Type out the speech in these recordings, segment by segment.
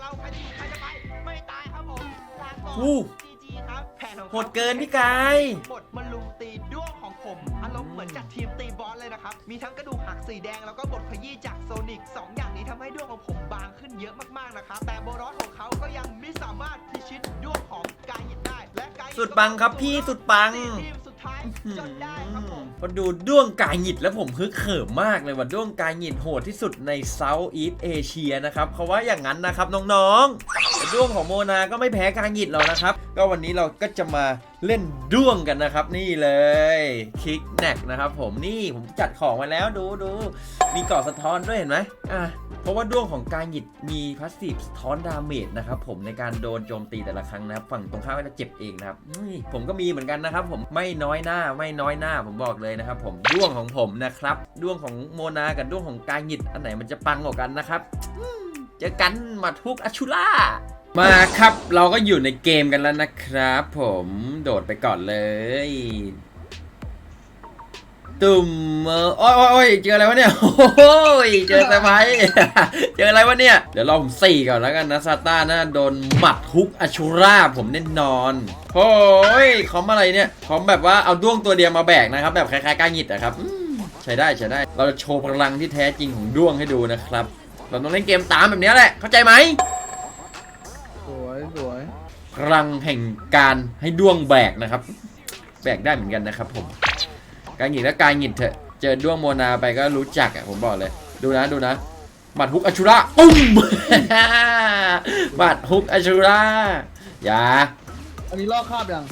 เราใครจะอยู่ใครจะไปไม่ตายครับผมลาก่อนอู้ จีจีครับแผนของขา โหดเกินพี่กาย บทมันลุมตีด้วงของผมอารมณ์เหมือนจากทีมตีบอสเลยนะครับ มีทั้งกระดูกหักสีแดงแล้วก็บทขยี้จากโซนิกสองอย่างนี้ทำให้ด้วงของผมบางขึ้นเยอะมากๆนะครับ แต่โบรอสของเขาก็ยังไม่สามารถพิชิตด้วงของกายหยิบได้ และกายหยิสุดปังครับพี่สุดปังสี่ทีมสุดท้ายจนได้ครับผม พอดูด้วงกายหงิดแล้วผมฮึกเขิมมากเลยว่าด้วงกายหงิดโหดที่สุดในเซาท์อีสเอเชียนะครับเขาว่าอย่างนั้นนะครับน้องๆด้วงของโมนาก็ไม่แพ้กายหงิดหรอกนะครับ ก็วันนี้เราก็จะมาเล่นด้วงกันนะครับ นี่เลยคิกแนกนะครับผมนี่ผมจัดของมาแล้วดูดูมีเกาะสะท้อนด้วยเห็นไหมอะ เพราะว่าด้วงของกายหงิดมีพาสซีฟท้อนดาเมจนะครับผมในการโดนโจมตีแต่ละครั้งนะครับฝั่งตรงข้ามก็จะเจ็บเองนะครับผมก็มีเหมือนกันนะครับผมไม่น้อยหน้าไม่น้อยหน้าผมบอกเลยนะครับผมด้วงของผมนะครับด้วงของโมนากับด้วงของกายหงิดอันไหนมันจะปังกว่ากันนะครับเจอกันมาทุกอชุล่ามาครับเราก็อยู่ในเกมกันแล้วนะครับ ผมโดดไปก่อนเลย ตุ่มเออโอ้ยโอ้ยโอ้ยเจออะไรวะเนี่ยโอ้ยเจอสไปร์เจออะไรวะเนี่ย เดี๋ยวรอผมสี่ก่อนแล้วกันนะซาต้าน่าโดนหมัดฮุกอชูราผมแน่นอนโอ้ยคอมอะไรเนี่ยคอมแบบว่าเอาด้วงตัวเดียวมาแบกนะครับ แบบคล้ายๆก้าหงิดนะครับอืมใช้ได้ใช้ได้ เราจะโชว์พลังที่แท้จริงของด้วงให้ดูนะครับ เราต้องเล่นเกมตามแบบนี้แหละ เข้าใจไหมสวยสวยพลังแห่งการให้ด้วงแบกนะครับ แบกได้เหมือนกันนะครับผม การหงิดและการหงิดเถอะ เจอด้วงโมนาไปก็รู้จักอะผมบอกเลย ดูนะดูนะบัตรฮุกอชูระอุ้มบัตรฮุกอชูระอย่าอันนี้ลอกคราบยัง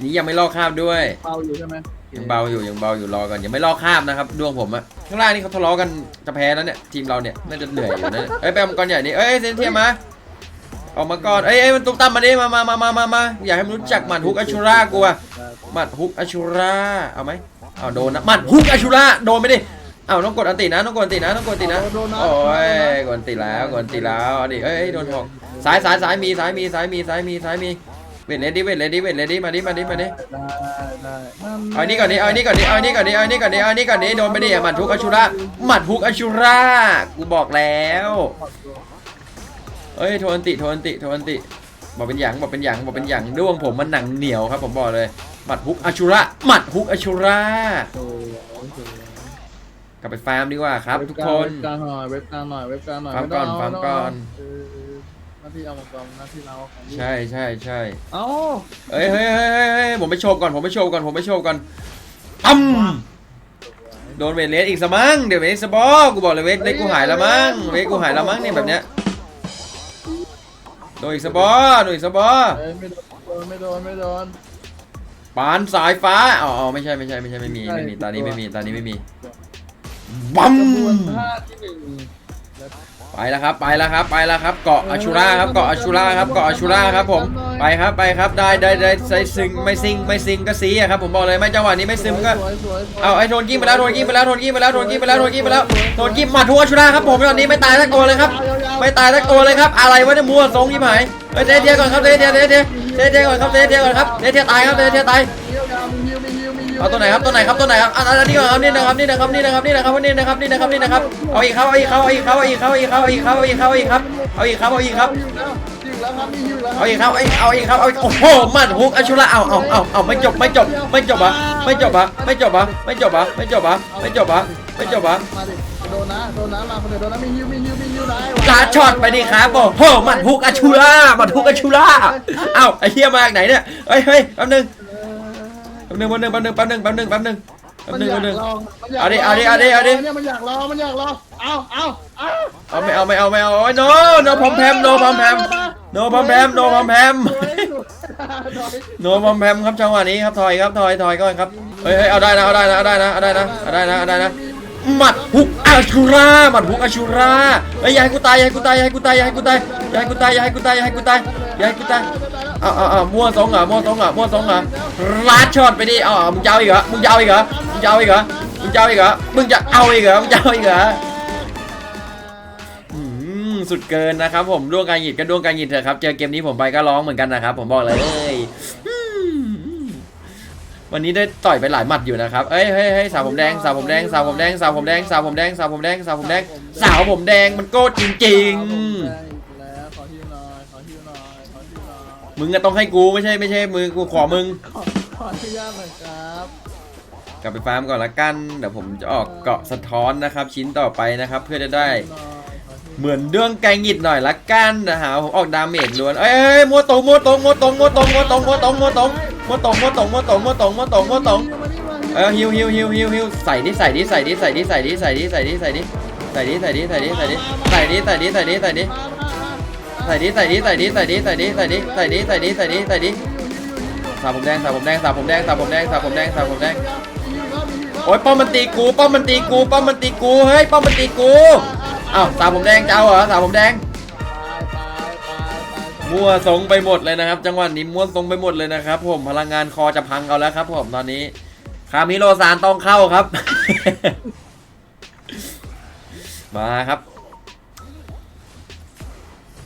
นี่ยังไม่ลอกคราบด้วยเบาอยู่ใช่ไหมยังเบาอยู่ยังเบาอยู่รอก่อนยังไม่ลอกคราบนะครับด้วงผมอะข้างล่างนี่เขาทะเลาะกันจะแพ้แล้วเนี่ยทีมเราเนี่ยน่าจะเหนื่อยอยู่นะเอ้ยไปเอามังกรใหญ่นี่เอ้ยเซนเทียมาออกมาก่อนเอ้ยเอ้ยมันตุ้มตั้มมาดิมามามามามามาอยากให้มันรู้จักหมัดฮุกอชูระกูอะหมัดฮุกอชูราเอาไหมเอาโดนนะหมัดฮุกอชูราโดนไปดิเอาต้องกดอันตินะต้องกดอันตินะต้องกดอันตินะโดนนะ โอ้ยกดอันติแล้วกดอันติแล้วเอาดิเอ้ยโดนหอกสายสายสายมีสายมีสายมีสายมีสายมีเวทเลดี้เวทเลดี้เวทเลดี้มาดิมาดิมาดิได้ได้เอานี่ก่อนดิเอานี่ก่อนดิเอานี่ก่อนดิเอานี่ก่อนดิเอานี่ก่อนดิโดนไปดิหมัดฮุกอชูราหมัดฮุกอชูรากูบอกแล้ว เอ้ยโทนติโทนติโทนติ บอกเป็นหยังบอกเป็นหยังบอกเป็นหยังด้วงผมมันหนังเหนียวครับผมบอกเลยหมัดฮุกอชูราหมัดฮุกอชูราโอ้โหกลับไปฟาร์มดีกว่าครับ ทุกคนเว็บกลางหน่อยเว็บกลางหน่อยเว็บกลางหน่อยฟังก่อนไม่ต้ฟังก่อนเออหน้าที่เอามังกรหน้าที่เราของลูกใช่ใช่ใช่เอ้าเฮ้ยเฮ้ยเฮ้ยเฮ้ยเฮ้ยผมไปโชว์ก่อนผมไปโชว์ก่อนผมไปโชว์ก่อนตั้มโดนเวทเลสอีกสมั้งเดี๋ยวเวทสบอกูบอกเลยเวทเลสกูหายแล้วมั้งเวทกูหายแล้วมั้งเนี่ยแบบเนี้ย โดนอีกสบอโดนอีกสบอเอ้ยไม่โดนไม่โดนไม่โดน ปานสายฟ้าอ๋ออ๋อไม่ใช่ไม่ใช่ไม่ใช่ไม่มีไม่มีตอนนี้ไม่มีตอนนี้ไม่มีบัม กระบวนท่าที่หนึ่ง ไปแล้วครับไปแล้วครับไปแล้วครับเกาะอาชูราครับเกาะอาชูราครับเกาะอาชูราครับผมไปครับไปครับได้ได้ได้ใส่ซิงไม่ซิงไม่ซิงก็ซีอะครับผมบอกเลยไม่จังหวะนี้ไม่ซึมก็สวยสวยสวยเอาไอ้โทนกิ้งไปแล้วโทนกิ้งไปแล้วโทนกิ้งไปแล้วโทนกิ้งไปแล้วโทนกิ้งไปแล้วโทนกิ้งมาทัวร์ชุราครับผมตอนนี้ไม่ตายสักตัวเลยครับไม่ตายสักตัวเลยครับอะไรวะเนี่ยมัวทรงยิ่หายเฮ้ยเทเทียก่อนครับเทเทียเทเทียเทเทียก่อนครับเทเทียก่อนครับเทเทียตายครับเทเทียตาย เอาตัวไหนครับตัวไหนครับตัวไหนครับอันอันนี้ก่อนครับนี่นะครับนี่นะครับนี่นะครับนี่นะครับนี่นะครับนี่นะครับนี่นะครับเอาอีกครับเอาอีกครับเอาอีกครับเอาอีกครับเอาอีกครับเอาอีกครับเอาอีกครับเอาอีกครับเอาอีกครับเอาอีกครับฮิวแล้วฮิวแล้วครับมีฮิวแล้วเอาอีกครับเอาอีกครับเอาอีกครับเอาอีกโอ้โหมันฮุกอัชุระเอาเอาเอาเอาไม่จบไม่จบไม่จบอะไม่จบอะไม่จบอะไม่จบอะไม่จบอะไม่จบอะไม่จบอะมาดิโดนนะโดนนะมาคนเดียวโดนนะมีฮิวมีฮิวมีฮิวได้ลาช็อตไปดิครับโอ้โหมันฮุกอัชุระมันฮุกอัชุระเอ้าไอ้เฮียมาจากไหนเนี่ยเฮ้ยเฮ้ยแป๊บนึงแป๊บ นึงแป๊บนึงแป๊บนึงแป๊บนึงแป๊บนึงแป๊บนึงแป๊บมันนึงอยาแป๊บกนึง ลองเอาดิเอาดิเอาดิเอาดิ เนี่ยมันอยากลองมันอยากลองเอาเอาเอาเอาไม่เอาไม่เอาไม่เอาโอ้ย no no พอมแพม no พอมแพม no พอมแพม no พอมแพม no พอมแพมครับจังหวะนี้ครับถอยครับถอยถอยก่อนครับเฮ้ยเฮ้ยเอาได้นะเอาได้นะเอาได้นะเอาได้นะเอาได้นะเอาได้นะหมัดฮุกอาชูราหมัดฮุกอาชูราเฮ้ยอย่าให้กูตายอย่าให้กูตายอย่าให้กูตายอย่าให้กูตายอย่าให้กูตายอย่าให้กูตายอย่าให้กูตายอย่าให้กูตายเอาเอาเอามั่วสองเหรอมั่วสองเหรอมั่วสองเหรอลาดช็อตไปดิเอาเอมึงจะเอาอีกเหรอมึงจะเอาอีกเหรอมึงจะเอาอีกเหรอมึงจะเอาอีกเหรอมึงจะเอาอีกเหรอมึงจะเอาอีกเหรออืมสุดเกินนะครับผมดวงการหยิดก็ดวงการหยิดเถอะครับ เจอเกมนี้ผมไปก็ร้องเหมือนกันนะครับผมบอกเลยวันนี้ได้ต่อยไปหลายหมัดอยู่นะครับ เอ้ยเฮ้ยเฮ้ยสาวผมแดงสาวผมแดงสาวผมแดงสาวผมแดงสาวผมแดงสาวผมแดงสาวผมแดงสาวผมแดงมันโก้จริงแมึงก็ต้องให้กูไม่ใช่ไม่ใช่มือกูขอมึง ขอขออนุญาตหน่อยครับกลับไปฟาร์มก่อนละกันเดี๋ยวผมจะออกเกาะสะท้อนนะครับ ชิ้นต่อไปนะครับ เพื่อจะได้ หน่อยขอทีเหมือนเรื่องไกลหงิดหน่อยละกันนะฮะผมออกดาเมจล้วนเอ้ยเอ้ยมัวตรงมัวตรงมัวตรงมัวตรงมัวตรงมัวตรงมัวตรงมัวตรงมัวตรงมัวตรงมัวตรงมัวตรงมัวตรงมานี่มานี่เออฮิวฮิวฮิวฮิวฮิวใส่ดิใส่ดิใส่ดิใส่ดิใส่ดิใส่ดิใส่ดิใส่ดิใส่ดิใส่ดิใส่ดิใส่ดิใส่ดิใส่ดิใส่ดิใส่ดิมามามาใส่ดิใส่ดิใส่ดิใส่ดิใส่ดิใส่ดิใส่ดิใส่ดิใส่ดิใส่ดิสาผมแดงสาผมแดงสาผมแดงสาผมแดงสาผมแดงสาผมแดงโอ้ยป้อมมันตีกูป้อมมันตีกูป้อมมันตีกูเฮ้ยป้อมมันตีกูอ้าวสาผมแดงจะเอาเหรอสาผมแดงมั่วทรงไปหมดเลยนะครับ จังหวะนี้มั่วทรงไปหมดเลยนะครับ ผมพลังงานคอจะพังเอาแล้วครับ ผมตอนนี้คามิโลซานต้องเข้าครับ มาครับ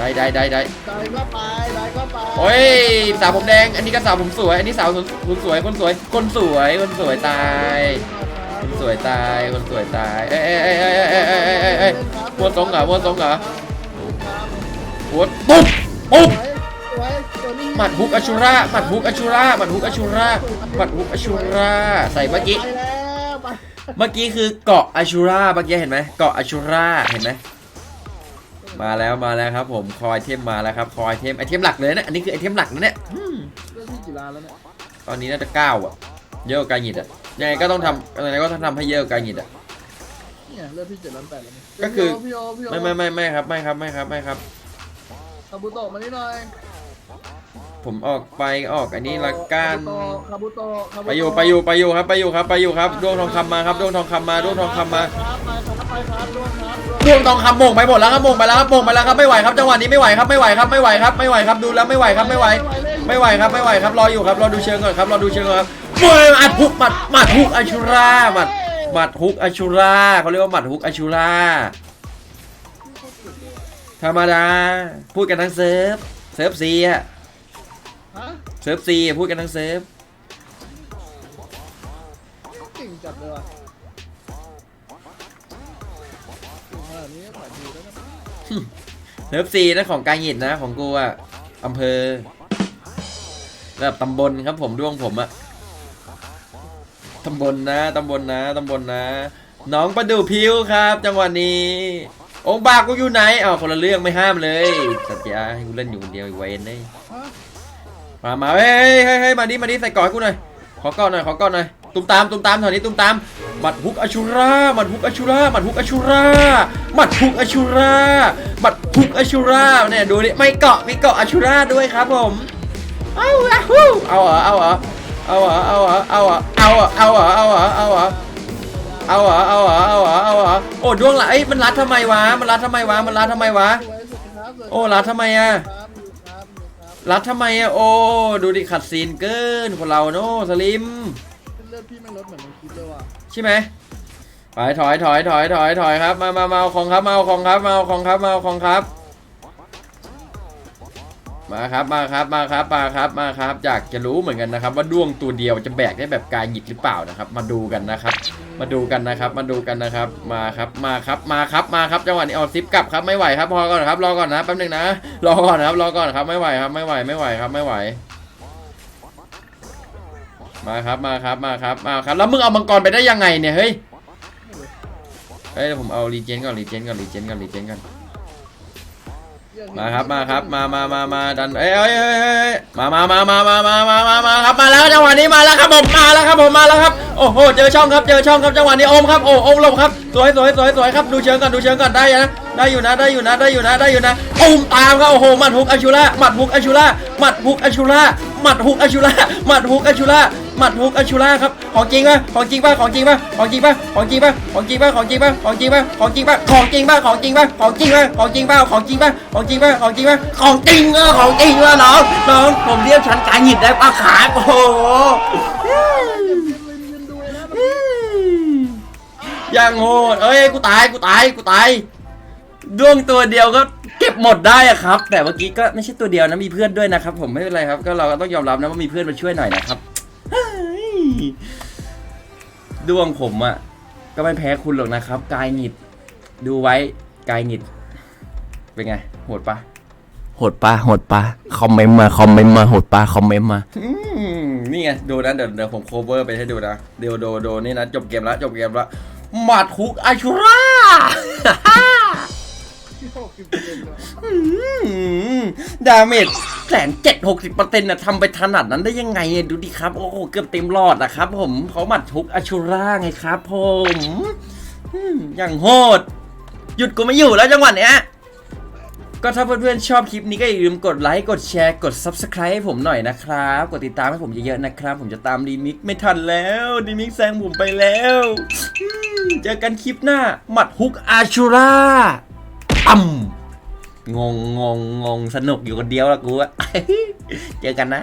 ได้ได้ได้ได้ตายก็ไปตายก็ไปโอ้ยสาวผมแดง อันนี้ก็สาวผมสวย อันนี้สาวคนสวยคนสวย คนสวย คนสวยตาย คนสวยตาย คนสวยตาย เอ้ยเอ้ยเอ้ยเอ้ยเอ้ยเอ้ยเอ้ยเอ้ยเอ้ยมัวสงเหรอมัวสงเหรอหัวปุ๊บปุ๊บสวยสวยนี่หมัดฮุกอชูราหมัดฮุกอชูราหมัดฮุกอชูราหมัดฮุกอชูราใส่เมื่อกี้ไปแล้วไปเมื่อกี้คือเกาะอชูราเมื่อกี้เห็นไหมเกาะอชูราเห็นไหม มาแล้วมาแล้วครับผมคอยเทมมาแล้วครับคอยเทมไอเทมหลักเลยนะอันนี้คือไอเทมหลักนะเนี่ยอืมเรื่องที่กี่ล้านแล้วเนี่ยตอนนี้น่าจะเก้าอะ เยอะกว่าการหยิดอะยังไงก็ต้องทำยังไงก็ต้องทำให้เยอะกว่าการหยิดอะ เนี่ยเรื่องที่เจ็ดล้านแปดแล้วเนี่ยก็คือ พี่โอพี่โอไม่ไม่ไม่ไม่ครับไม่ครับไม่ครับไม่ครับ คาบุโตะมานี่หน่อยผมออกไปออกอันนี้ละกันคาบุโตะคาบุโตะไปอยู่ไปอยู่ไปอยู่ครับไปอยู่ครับไปอยู่ครับดวงทองคำมาครับดวงทองคำมาดวงทองคำมา ครับไปครับไปครับร่วมค รับดวงทองคำโมงไปหมดแล้วครับโมงไปแล้วครับโมงไปแล้วครับไม่ไหวครับจังหวะนี้ไม่ไหวครับไม่ไหวครับไม่ไหวครับไม่ไหวครับดูแล้วไม่ไหวครับไม่ไหว ไม่ไหวครับไม่ไหวครับรออยู่ครับรอดูเชิงก่อนครับรอดูเชิงก่อนครับมวยอัดฮุกหมัดหมัดฮุกอชูราหมัดหมัดฮุกอชูราเขาเรียกว่าหมัดฮุกอชูราธรรมดาพูดกันทั้งเซิร์ฟเซิร์ฟซีอะฮะเซิร์ฟซีพูดกันทั้งเซิร์ฟเก่งจัดเลยว่ะ เซิร์ฟซีนะของการหยิดนะ ของกูอะอำเภอระดับตำบลครับผมดวงผมอะตำบลนะตำบลนะตำบลนะ น้องประดูพิวครับ จังหวะนี้ องค์บากกูอยู่ไหนเอาคนละเรื่องไม่ห้ามเลยสัจจาให้กูเล่นอยู่คนเดียวไอ้เวนเลยมามาเฮ้ยเฮ้ยเฮ้ยมาดิมาดิใส่กอนให้กูหน่อยขอกอนหน่อยขอกอนหน่อย ตุ้มตามตุ้มตามแถวนี้ตุ้มตามหมัดฮุกอชูราหมัดฮุกอชูราหมัดฮุกอชูราหมัดฮุกอชูราหมัดฮุกอชูราเนี่ยดูดิไม่เกาะมีเกาะอชูราด้วยครับผมเอาอะฮู้เอาเหรอเอาเหรอเอาเหรอเอาเหรอเอาเหรอเอาเหรอเอาเหรอเอาเหรอเอาเหรอเอาเหรอเอาเหรอเอาเหรอเอาเหรอโอ้ดวงละเอ้ยมันรัดทำไมวะมันรัดทำไมวะมันรัดทำไมวะ โอ้รัดทำไมอะรัดทำไมอะโอ้ดูดิขัดซีนเกินคนเราโน่สลิม เลือดพี่ไม่ลดเหมือนในคลิปเลยว่ะใช่ไหมไปถอยถอยถอยถอยถอยครับ มามามาเอาของครับมาเอาของครับมาเอาของครับมาเอาของครับ มาครับมาครับมาครับมาครับมาครับอยากจะรู้เหมือนกันนะครับ ว่าด้วงตัวเดียวจะแบกได้แบบกายหยิบหรือเปล่านะครับ มาดูกันนะครับ มาดูกันนะครับ มาดูกันนะครับ มาครับมาครับมาครับมาครับจังหวะนี้เอาซิปกลับครับไม่ไหวครับพอก่อนครับรอก่อนนะแป๊บนึงนะรอก่อนนะครับรอก่อนครับไม่ไหวครับไม่ไหวไม่ไหวครับไม่ไหว มาครับมาครับมาครับมาครับแล้วมึงเอามังกรไปได้ยังไงเนี่ยเฮ้ยเฮ้ยผมเอารีเจนก่อนรีเจนก่อนรีเจนก่อนรีเจนก่อนมาครับมาครับมามามามาดันเอ้ยเอ้ยเอ้ยมามามามามามามามามาครับมาแล้วจังหวะนี้มาแล้วครับผมมาแล้วครับผมมาแล้วครับโอ้โหเจอช่องครับเจอช่องครับจังหวะนี้โอมครับโอ้โอมหลบครับสวยสวยสวยสวยครับดูเชิงก่อนดูเชิงก่อนได้นะได้อยู่นะได้อยู่นะได้อยู่นะได้อยู่นะตูมตามครับโอ้โหหมัดฮุกอาชูล่าหมัดฮุกอาชูล่าหมัดฮุกอาชูล่า หมัดฮุกอาชูล่าหมัดฮุกอาชูล่าหมัดฮุกอาชูล่าครับของจริงป่ะของจริงป่ะของจริงป่ะของจริงป่ะของจริงป่ะของจริงป่ะของจริงป่ะของจริงป่ะของจริงป่ะของจริงป่ะของจริงป่ะของจริงป่ะของจริงป่ะของจริงป่ะของจริงป่ะของจริงป่ะของจริงอะของจริงว่ะน้องน้องผมเรียกชั้นกายหยิดได้ปะขาโอ้โหยืนเลยยืนดูนะอย่างโหดเอ้ยกูตายกูตายกูตายด้วงตัวเดียวก็ เก็บหมดได้อะครับ แต่เมื่อกี้ก็ไม่ใช่ตัวเดียวนะมีเพื่อนด้วยนะครับ ผมไม่เป็นไรครับ ก็เราก็ต้องยอมรับนะว่ามีเพื่อนมาช่วยหน่อยนะครับเฮ้ยด้วงผมอะก็ไม่แพ้คุณหรอกนะครับ กายหงิด ดูไว้กายหงิด เป็นไงโหดปะโหดปะโหดปะคอมเมนต์มาคอมเมนต์มาโหดปะคอมเมนต์มานี่ไงดูนะเดี๋ยวเดี๋ยวผมโคเวอร์ไปให้ดูนะเดี๋ยวโดโดนี่นะจบเกมแล้วจบเกมแล้วหมัดฮุกอาชูรา ดาเมจแสนเจ็ดหกสิบเปอร์เซ็นต์นะทำไปถนัดนั้นได้ยังไงดูดิครับ โอ้โห เกือบเต็มหลอดนะครับผมเขาหมัดฮุกอาชูราไงครับผมอย่างโหด หยุดกูไม่อยู่แล้วจังหวะเนี้ยก็ถ้าเพื่อนๆชอบคลิปนี้ก็อย่าลืมกดไลค์ กดแชร์ กด Subscribe ให้ผมหน่อยนะครับ กดติดตามให้ผมเยอะๆนะครับ ผมจะตามดีมิกไม่ทันแล้วดีมิกแซงผมไปแล้ว เจอกันคลิปหน้า หมัดฮุกอาชูราำงงงงงงสนุกอยู่คนเดียวละกูอะ เจอกันนะ